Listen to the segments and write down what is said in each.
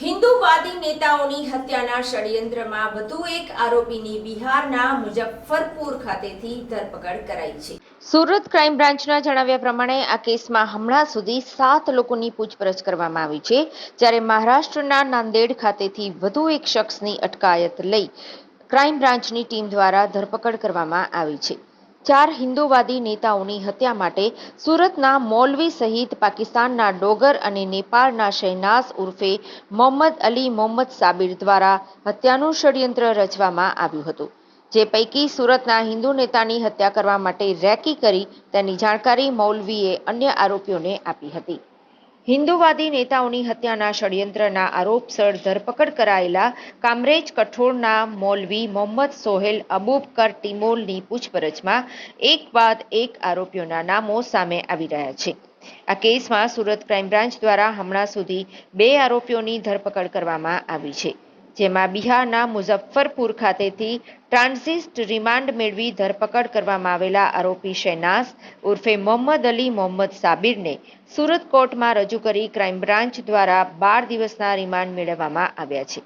હિન્દુવાદી નેતાઓની હત્યાના ષડયંત્રમાં વધુ એક આરોપીની બિહારના મુઝફ્ફરપુર ખાતેથી ધરપકડ કરાઈ છે. સુરત ક્રાઇમ બ્રાન્ચના જણાવ્યા પ્રમાણે આ કેસમાં હમણાં સુધી સાત લોકોની પૂછપરછ કરવામાં આવી છે, જ્યારે મહારાષ્ટ્રના નાંદેડ ખાતેથી વધુ એક શખ્સની અટકાયત લઈ ક્રાઇમ બ્રાન્ચની ટીમ દ્વારા ધરપકડ કરવામાં આવી છે. ચાર હિન્દુવાદી નેતાઓની હત્યા માટે સુરતના મૌલવી સહિત પાકિસ્તાનના ડોગર અને નેપાળના શહેનાઝ ઉર્ફે મોહમ્મદ અલી મોહમ્મદ સાબિર દ્વારા હત્યાનું ષડયંત્ર રચવામાં આવ્યું હતું. જે પૈકી સુરતના હિન્દુ નેતાની હત્યા કરવા માટે રેકી કરી તેની જાણકારી મૌલવીએ અન્ય આરોપીઓને આપી હતી. હિન્દુવાદી નેતાઓની હત્યાના ષડયંત્રના આરોપસર ધરપકડ કરાયેલા કામરેજ કઠોળના મૌલવી મોહમ્મદ સોહેલ અબૂબકર ટિમોલની પૂછપરછમાં એક બાદ એક આરોપીઓના નામો સામે આવી રહ્યા છે. આ કેસમાં સુરત ક્રાઇમ બ્રાન્ચ દ્વારા હમણાં સુધી બે આરોપીઓની ધરપકડ કરવામાં આવી છે. જેમાં બિહારના મુઝફ્ફરપુર ખાતેથી ટ્રાન્ઝિસ્ટ રિમાન્ડ મેળવી ધરપકડ કરવામાં આવેલા આરોપી શહેનાઝ ઉર્ફે મોહમ્મદ અલી મોહમ્મદ સાબિરને સુરત કોર્ટમાં રજૂ કરી ક્રાઇમ બ્રાન્ચ દ્વારા બાર દિવસના રિમાન્ડ મેળવવામાં આવ્યા છે.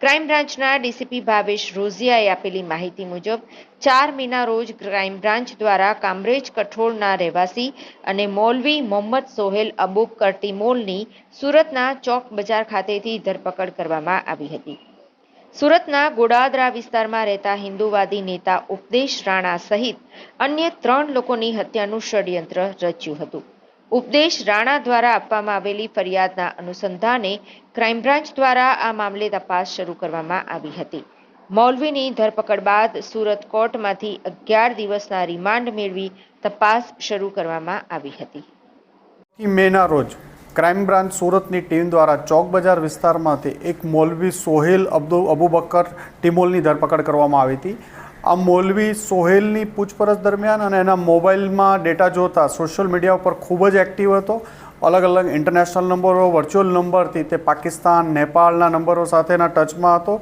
ક્રાઇમ બ્રાન્ચના ડીસીપી ભાવેશ રોઝિયાએ આપેલી માહિતી મુજબ, ચાર મેના રોજ ક્રાઇમ બ્રાન્ચ દ્વારા કામરેજ કઠોળના રહેવાસી અને મૌલવી મોહમ્મદ સોહેલ અબૂબકર મોલની સુરતના ચોક બજાર ખાતેથી ધરપકડ કરવામાં આવી હતી. સુરતના ગોડાદરા વિસ્તારમાં રહેતા હિન્દુવાદી નેતા ઉપદેશ રાણા સહિત અન્ય ત્રણ લોકોની હત્યાનું ષડયંત્ર રચ્યું હતું. ઉપદેશ રાણા દ્વારા આપવામાં આવેલી ફરિયાદના અનુસંધાને ક્રાઇમ બ્રાન્ચ દ્વારા આ મામલે તપાસ શરૂ કરવામાં આવી હતી. મૌલવીની ધરપકડ બાદ સુરત કોર્ટમાંથી અગિયાર દિવસના રિમાન્ડ મેળવી તપાસ શરૂ કરવામાં આવી હતી. મેના રોજ ક્રાઇમ બ્રાન્ચ સુરતની ટીમ દ્વારા ચોક બજાર વિસ્તારમાંથી એક મૌલવી સોહેલ અબ્દુલ અબુબકર ટિમોલની ધરપકડ કરવામાં આવી હતી. આ મૌલવી સોહેલની પૂછપરછ દરમિયાન અને એના મોબાઈલમાં ડેટા જોતા સોશિયલ મીડિયા ઉપર ખૂબ જ એક્ટિવ હતો. અલગ અલગ ઇન્ટરનેશનલ નંબરો, વર્ચ્યુઅલ નંબરથી તે પાકિસ્તાન, નેપાળના નંબરો સાથેના ટચમાં હતો.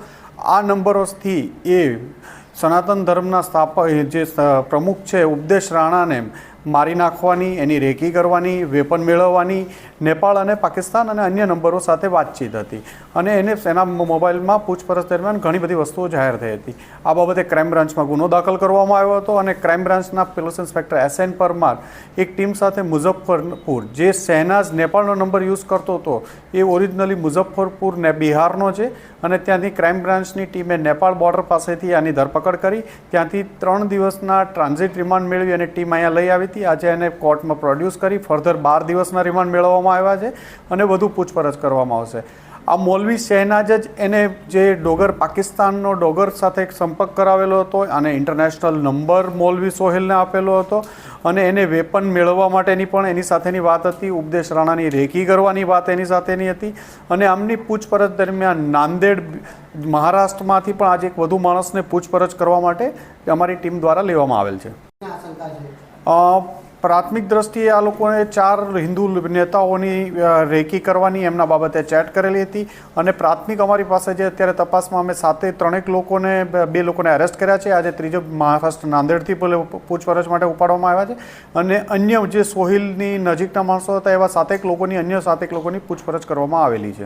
આ નંબરોથી એ સનાતન ધર્મના સ્થાપક, જે પ્રમુખ છે, ઉપદેશ રાણાને મારી નાખવાની, એની રેકી કરવાની, વેપન મેળવવાની, નેપાળ અને પાકિસ્તાન અને અન્ય નંબરો સાથે વાતચીત હતી. અને એને એના મોબાઈલમાં પૂછપરછ દરમિયાન ઘણી બધી વસ્તુઓ જાહેર થઈ હતી. આ બાબતે ક્રાઇમ બ્રાન્ચમાં ગુનો દાખલ કરવામાં આવ્યો હતો અને ક્રાઇમ બ્રાન્ચના police inspector S N Parmar એક ટીમ સાથે મુઝફ્ફરપુર, જે શહેનાઝ નેપાળનો નંબર યુઝ કરતો હતો, એ ઓરિજિનલી મુઝફ્ફરપુર ને બિહારનો છે અને ત્યાંથી ક્રાઇમ બ્રાન્ચની ટીમે નેપાળ બોર્ડર પાસેથી આની ધરપકડ કરી. ત્યાંથી ત્રણ દિવસના ટ્રાન્ઝિટ રિમાન્ડ મેળવી અને ટીમ અહીંયા લઈ આવી. હતી. આજે એને કોર્ટમાં પ્રોડ્યુસ કરી ફર્ધર બાર દિવસના રિમાન્ડ મેળવવામાં આવ્યા છે અને વધુ પૂછપરછ કરવામાં આવશે. આ મૌલવી શહેનાજ જ એને જે ડોગર પાકિસ્તાનનો ડોગર સાથે સંપર્ક કરાવેલો હતો અને ઇન્ટરનેશનલ નંબર મૌલવી સોહેલને આપેલો હતો અને એને વેપન મેળવવા માટેની પણ એની સાથેની વાત હતી. ઉપદેશ રાણાની રેકી કરવાની વાત એની સાથેની હતી અને આમની પૂછપરછ દરમિયાન નાંદેડ મહારાષ્ટ્રમાંથી પણ આજે એક વધુ માણસને પૂછપરછ કરવા માટે અમારી ટીમ દ્વારા લેવામાં આવેલ છે. પ્રાથમિક દ્રષ્ટિએ આ લોકોએ ચાર હિન્દુ નેતાઓની રેકી કરવાની એમના બાબતે ચેટ કરેલી હતી અને પ્રાથમિક અમારી પાસે જે અત્યારે તપાસમાં અમે સાતે ત્રણેક લોકોને, બે- લોકોને અરેસ્ટ કર્યા છે. આજે ત્રીજો મહારાષ્ટ્ર નાંદેડથી પૂછપરછ માટે ઉપાડવામાં આવ્યા છે. અને અન્ય જે સોહિલની નજીકના માણસો હતા એવા સાતેક લોકોની અન્ય સાતેક લોકોની પૂછપરછ કરવામાં આવેલી છે.